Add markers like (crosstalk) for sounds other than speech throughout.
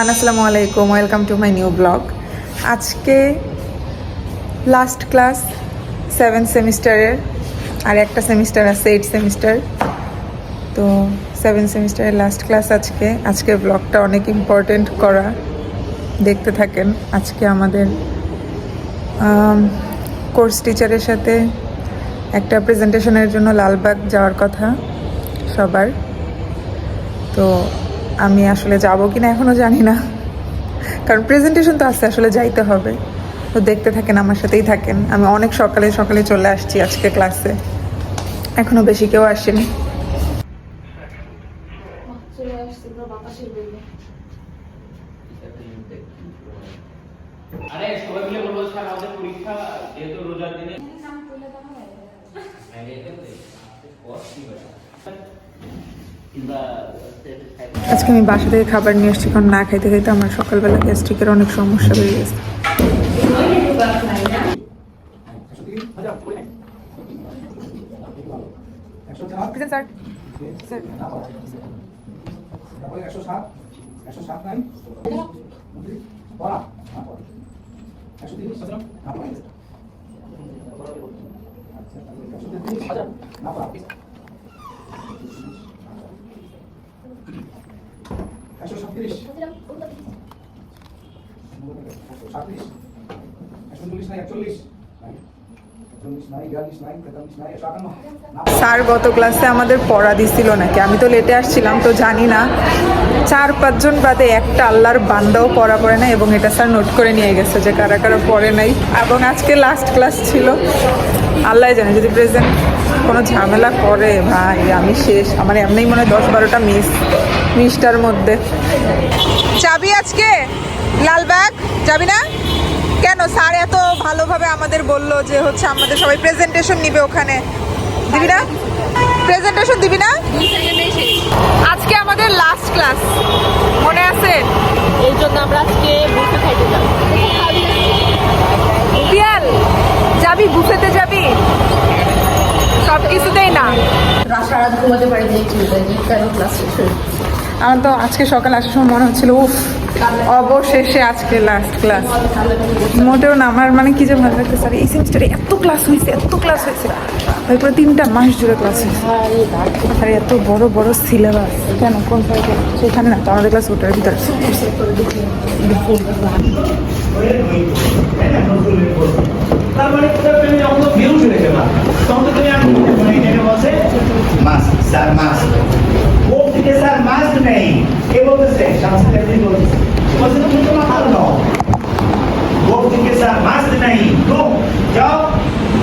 Everyone, আসসালামু আলাইকুম। Welcome to my new blog আজকে লাস্ট ক্লাস সেভেন সেমিস্টারের আর একটা সেমিস্টার আছে এইট সেমিস্টার তো সেভেন সেমিস্টারের লাস্ট ক্লাস আজকে। আজকের ব্লগটা অনেক ইম্পর্টেন্ট করা। দেখতে থাকেন আজকে আমাদের কোর্স টিচারের সাথে একটা প্রেজেন্টেশনের জন্য লালবাগ যাওয়ার কথা সবার। তো আমি আসলে যাব কি না এখনও জানি না। কারণ প্রেজেন্টেশন তো আছে আসলে যাইতে হবে। তো দেখতে থাকেন আমার সাথেই থাকেন। আমি অনেক সকালে সকালে চলে আসছি আজকে ক্লাসে এখনও বেশি কেউ আসেনি। চলে আসছে পুরো বাতাসের বেগে আরে সবাই মিলে বলব স্যার আমাদের পরীক্ষা যেহেতু রোজার দিনে। আজকে আমি বাসা থেকে খাবার নিয়ে এসেছি কারণ না খাইতে খাইতে আমার সকালবেলা গ্যাস্ট্রিকের অনেক সমস্যা হয়ে গেছে। স্যার সাত একশো সাত নাই পড়া না পড়া একশো তিরিশ না পড়া আচ্ছা একশো স্যার, গত ক্লাসে আমাদের পড়া দিছিল নাকি? আমি তো লেটে আসছিলাম, তো জানি না। চার, পাঁচজন বাদে একটা আল্লাহর বান্দাও পড়া পড়ে না এবং এটা স্যার নোট করে নিয়ে গেছে যে কারা কারা পড়ে নাই। এবং আজকে লাস্ট ক্লাস ছিল। আল্লাহ জানে, যদি প্রেজেন্ট কোনো ঝামেলা করে ভাই আমি শেষ। আমার এমনিই মনে হয় দশ বারোটা মিস মিসটার মধ্যে। যাবি আজকে? লালবাগ যাবি না? কেন? স্যার এত ভালোভাবে আমাদের বলল যে হচ্ছে আমাদের সবাই প্রেজেন্টেশন নিবে ওখানে। দিবি না? প্রেজেন্টেশন দিবি না? আজকে আমাদের লাস্ট ক্লাস মনে আছে? এই জন্য আমরা আজকে বুফে খাইতে যাব। পিয়াল যাবি? বুফেতে যাবি? সব কিছুতেই না। আমার তো আজকে সকালে আসার সময় মনে হচ্ছিল, উফ, অবশেষে আজকে লাস্ট ক্লাস মোটেও না, আমার মানে কি যে ভালো লাগতেছে, আর এই সেমিস্টারে এত ক্লাস হয়েছে, এত ক্লাস হয়েছে। তারপরে তিনটা মাস জুড়ে ক্লাস হয়েছে। আর, এত বড় বড় সিলেবাস কেন, কোন সেখানে না তো আমাদের ক্লাস ওটার ভিতরে। তার মানে তুমি অন্য ভিউ চলে যাবা তখন তো তুমি আর এটাকে বলছে? মাস্ক স্যার মাস্ক বোর্ড থেকে স্যার মাস্ক নেই। কে বলতেছে? শামসুল একদিন বলতেছে। বলছে, তুমি তো মাথার নও। বোর্ড থেকে স্যার মাস্ক নেই। তো যাও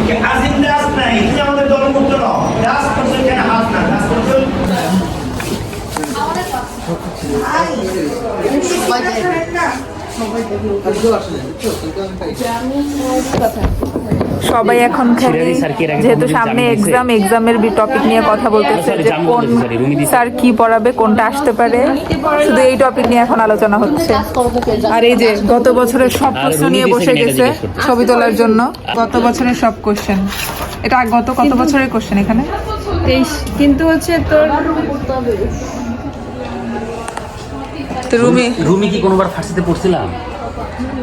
कि আজিম দাস নাই তুমি আমাদের দলমুক্ত নও দাস করছ কেন হাত না দাস করছ সবাই এখন খালি যেহেতু সামনে এক্সাম এক্সামের টপিক নিয়ে কথা বলতেছে যে কোন স্যার কি পড়াবে কোনটা আসতে পারে? শুধু এই টপিক নিয়ে এখন আলোচনা হচ্ছে। আর এই যে গত বছরের সব প্রশ্ন নিয়ে বসে গেছে ছবি তোলার জন্য। গত বছরের সব কোশ্চেন এটা গত কত বছরের কোশ্চেন এখানে? তেইশ কিন্তু হচ্ছে তোর রুমি। রুমি কি কোনোবার ফার্সিতে পড়ছিলাম?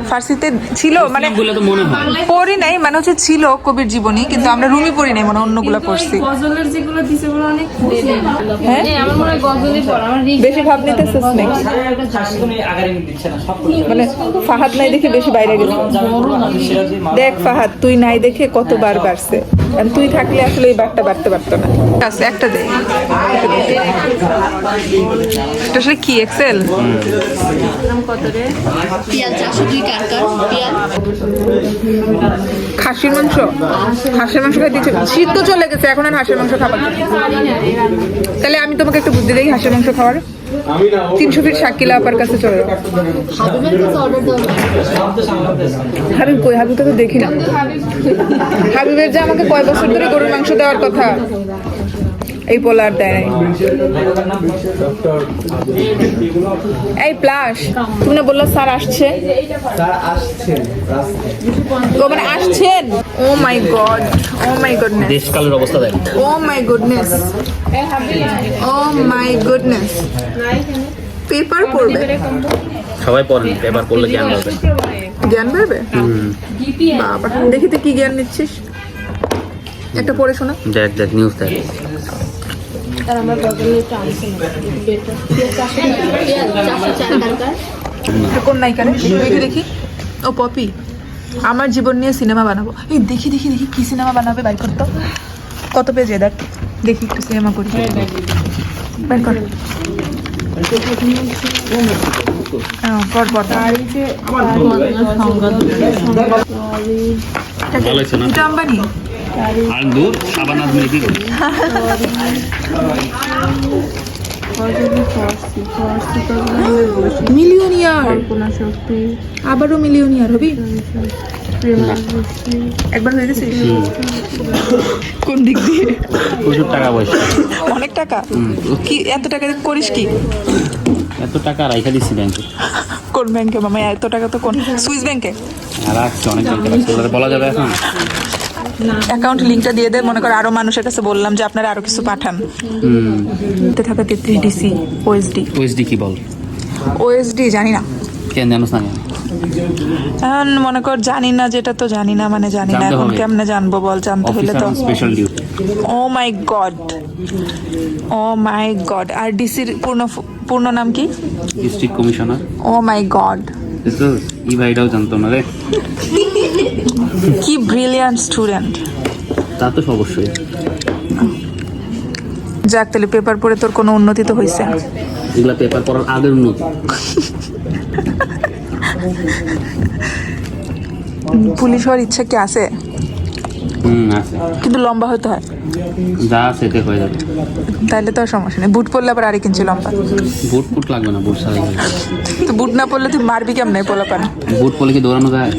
ফার্সিতে ছিল মানে মনে হয়। পড়ি নাই মানে হচ্ছে ছিল কবির জীবনী কিন্তু আমরা রুমি পড়ি নাই মানে অন্যগুলো পড়ছি। গজলের যেগুলো দিছে ওগুলো অনেক হ্যাঁ? হ্যাঁ আমার মনে হয় গজলই পড়া আমার রিক্স বেশি ভাব নিতেছিস মানে ফাহাদ নাই দেখে বেশি বাইরে গেছে। দেখ ফাহাদ তুই নাই দেখে কতবার বাড়ছে। আর তুই থাকলে আসলে এই বারটা বাড়তে পারতো না। আচ্ছা একটা দে। এটা আসলে কি এক্সেল কত রে? খাসির মাংস? হাঁসের মাংস খাই দিচ্ছে তো চলে গেছে, এখন আর হাঁসের মাংস খাবার তাহলে আমি তোমাকে একটু বুদ্ধি দিই হাঁসের মাংস খাওয়ার। তিনশো ফিট শাকিলা আপার কাছে চলে যাও। হাবিব কই? হাবিবকে তো দেখি না। হাবিবের যে আমাকে কয় বছর ধরে গরুর মাংস দেওয়ার কথা। এই পোলা আর দেয়। নাই এই প্লাস তুমি না বলল স্যার আসছে? ও মানে আসছেন? ও my god O my goodness. দেশকালের অবস্থা দেখ। ও my goodness. Oh my goodness. Paper পড়বে। সবাই পড়েন পেপার পড়লে জ্ঞান পাবে। জ্ঞান বাড়বে বাবা দেখি তুই কি জ্ঞান নিচ্ছিস। একটা পড়ে শোনা। দেখ দেখ নিউজ দেখ। আর আমরা গজলটা আনছি না কোন নায়িকা দেখি দেখি। ও পপি। আমার জীবন নিয়ে সিনেমা বানাবো। এই দেখি দেখি দেখি কি সিনেমা বানাবে? বাইর করতো কত পেজে দেখ। দেখি একটু সিনেমা করি। বাইর কর। হ্যাঁ, কর পর ভালো এটা আম্বানি? আর দূর সাবান আজমি কি করবি মিলিয়নিয়ার আবারও মিলিয়নিয়ার হবি? একবার হয়ে কোন দিক দিয়ে? প্রচুর টাকা পয়সা। অনেক টাকা? কি এত টাকা দিয়ে করিস কি? এত টাকা রাইখা দিচ্ছি ব্যাংকে। কোন ব্যাংকে মামা? এত টাকা তো কোন সুইস ব্যাংকে? আর রাখছি অনেক ব্যাংকে। বলা যাবে এখন? অ্যাকাউন্ট লিঙ্কটা দিয়ে দে মনে কর আরও মানুষের কাছে বললাম যে আপনারা আরও কিছু পাঠান। হুম। তে থাকা তেত্রিশ ডিসি ওএসডি ওএসডি কি বল? ওএসডি জানি না। কেন জানোস না এখন মনে কর জানি না যেটা তো জানি না মানে জানি না। এখন কেমনে জানব বল জানতে হলে তো। ও my god. O my god. আর ডিসির পূর্ণ পূর্ণ নাম কি? District commissioner oh my god. তো ই ভাইটাও জানতো না রে কি ব্রিলিয়ান্ট স্টুডেন্ট তা তো অবশ্যই। যাক তাহলে পেপার পড়ে তোর কোনো উন্নতি তো হয়েছে এগুলা পেপার পড়ার আগের উন্নতি। পুলিশ হওয়ার ইচ্ছা কি আছে? হুম আছে। কিন্তু লম্বা হতে হয়। যা আছে এতে হয়ে যাবে। তাহলে তো আর সমস্যা নেই। বুট পরলে আবার আরেক ইঞ্চি লম্বা। বুট ফুট লাগবে না বুট ছাড়াই তো বুট না পরলে তুই মারবি কেমনে পোলা পান বুট পরলে কি দৌড়ানো যায়?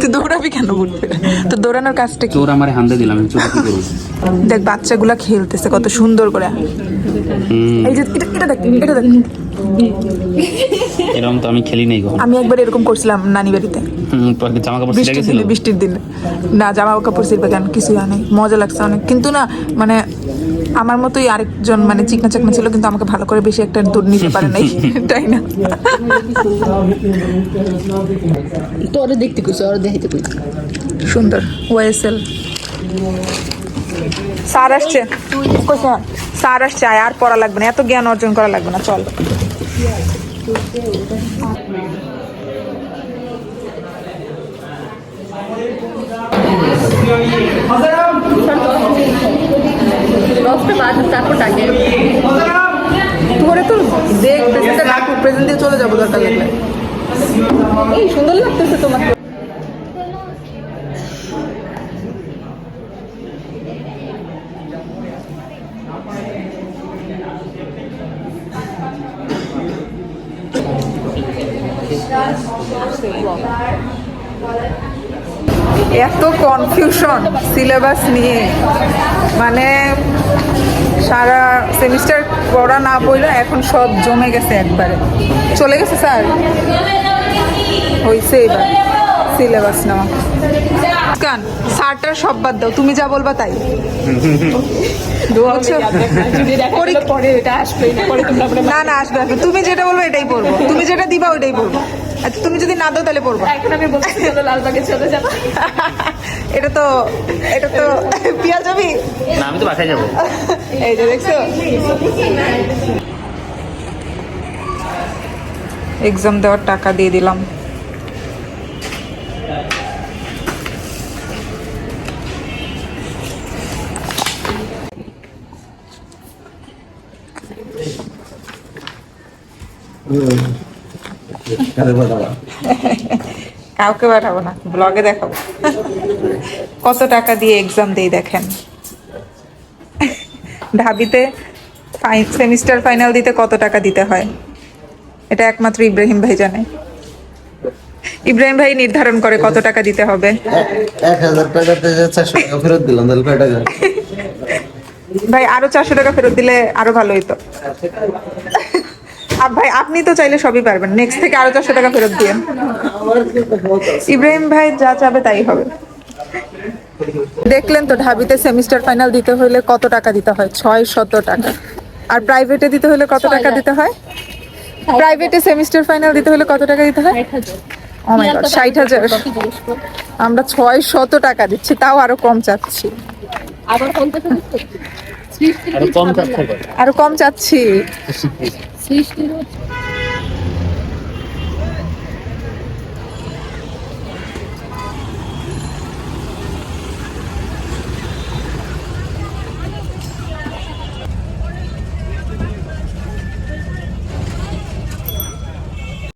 তুই দৌড়াবি কেন বুট পরে? তো দৌড়ানোর কাজটা কি? চোর আমার হান্দে দিলাম চোর কি করব দেখ বাচ্চাগুলা খেলতেছে কত সুন্দর করে। এই যে এটা এটা দেখ এটা দেখ। এরকম তো আমি খেলি নাই কখন। আমি একবার এরকম করছিলাম নানি বাড়িতে। জামা কাপড় ছিঁড়ে বৃষ্টির গেছিল? বৃষ্টির দিনে। না জামা কাপড় ছিড়বে কেন? কিছু হয় মজা লাগছে অনেক। কিন্তু না মানে আমার মতোই আরেকজন মানে চিকনা চাকনা ছিল কিন্তু আমাকে ভালো করে বেশি একটা দূর নিতে পারে নাই। (laughs) তাই না? তো ওরা দেখতে কইছে ওরা দেখাইতে কইছে। সুন্দর। ওয়েসেল স্যার আসছে। স্যার স্যার আসছে আয় আর পড়া লাগবে না। এত জ্ঞান অর্জন করা লাগবে না চল। তারপর তো দেখ প্রেজেন্ট দিয়ে চলে যাব দরকার লাগলে এই সুন্দর লাগতেছে তোমার এত কনফিউশন সিলেবাস নিয়ে। মানে সারা সেমিস্টার পড়া না পড়লে এখন সব জমে গেছে একবারে। চলে গেছে স্যার? হয়েছে এবার সিলেবাস নেওয়া। কান স্যারটার সব বাদ দাও তুমি যা বলবা তাই। না না আসবে আসবে। তুমি যেটা বলবে এটাই পড়ব। তুমি যেটা দিবা ওইটাই পড়ব। আচ্ছা তুমি যদি না দাও তাহলে পড়ব। লালবাগে চলে যাব এটা তো এটা তো পিয়া যাবি? না আমি তো বাসায় যাব। এই যে দেখছ? এক্সাম দেওয়ার টাকা দিয়ে দিলাম। কাউকে পাঠাবো না ব্লগে দেখাবো। কত টাকা দিয়ে এক্সাম দেই দেখেন। ঢাবিতে সেমিস্টার ফাইনাল দিতে কত টাকা দিতে হয়? এটা একমাত্র ইব্রাহিম ভাই জানে। ইব্রাহিম ভাই নির্ধারণ করে কত টাকা দিতে হবে। এক হাজার টাকাতে চারশো টাকা ফেরত দিলাম তাহলে কয় টাকা? ভাই আরও চারশো টাকা ফেরত দিলে আরও ভালো হইতো। ভাই আপনি তো চাইলে সবই পারবেন। নেক্সট থেকে আরও চারশো টাকা ফেরত দিয়ে। ইব্রাহিম ভাই যা চাবে তাই হবে। দেখলেন তো ঢাবিতে সেমিস্টার ফাইনাল দিতে হলে কত টাকা দিতে হয়? ছয় শত টাকা। আর প্রাইভেটে দিতে হলে কত টাকা দিতে হয়? প্রাইভেটে সেমিস্টার ফাইনাল দিতে হলে কত টাকা দিতে হয়? ও মাই গড ষাট হাজার। আমরা ছয় শত টাকা দিচ্ছি তাও আরও কম চাচ্ছি। আবার পঞ্চাশ হাজার সৃষ্টির আরও কম চাচ্ছে। আরও কম চাচ্ছি। সৃষ্টির হচ্ছে